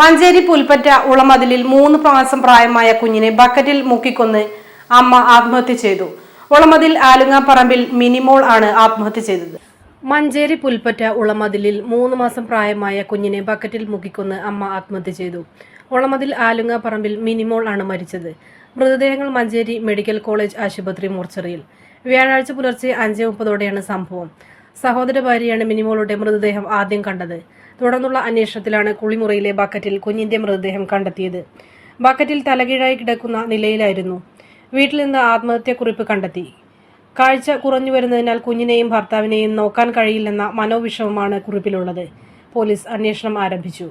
മഞ്ചേരി പുൽപ്പറ്റ ഉളമതിലിൽ മൂന്ന് മാസം പ്രായമായ കുഞ്ഞിനെ ബക്കറ്റിൽ മുക്കിക്കൊന്ന് അമ്മ ആത്മഹത്യ ചെയ്തു. ഉളമതിൽ ആലുങ്ങാപ്പറമ്പിൽ മിനിമോൾ ആണ് ആത്മഹത്യ ചെയ്തത്. മഞ്ചേരി പുൽപ്പറ്റ ഉളമതിലിൽ മൂന്ന് മാസം പ്രായമായ കുഞ്ഞിനെ ബക്കറ്റിൽ മുക്കിക്കൊന്ന് അമ്മ ആത്മഹത്യ ചെയ്തു. ഉളമതിൽ ആലുങ്ങാപ്പറമ്പിൽ മിനിമോൾ ആണ് മരിച്ചത്. മൃതദേഹങ്ങൾ മഞ്ചേരി മെഡിക്കൽ കോളേജ് ആശുപത്രി മോർച്ചറിയിൽ. വ്യാഴാഴ്ച പുലർച്ചെ അഞ്ച് മുപ്പതോടെയാണ് സംഭവം. സഹോദര ഭാര്യയാണ് മിനിമോളുടെ മൃതദേഹം ആദ്യം കണ്ടത്. തുടർന്നുള്ള അന്വേഷണത്തിലാണ് കുളിമുറിയിലെ ബക്കറ്റിൽ കുഞ്ഞിന്റെ മൃതദേഹം കണ്ടെത്തിയത്. ബക്കറ്റിൽ തലകീഴായി കിടക്കുന്ന നിലയിലായിരുന്നു. വീട്ടിൽ നിന്ന് ആത്മഹത്യാക്കുറിപ്പ് കണ്ടെത്തി. കാഴ്ച കുറഞ്ഞു വരുന്നതിനാൽ കുഞ്ഞിനെയും ഭർത്താവിനെയും നോക്കാൻ കഴിയില്ലെന്ന മനോവിഷമമാണ് കുറിപ്പിലുള്ളത്. പോലീസ് അന്വേഷണം ആരംഭിച്ചു.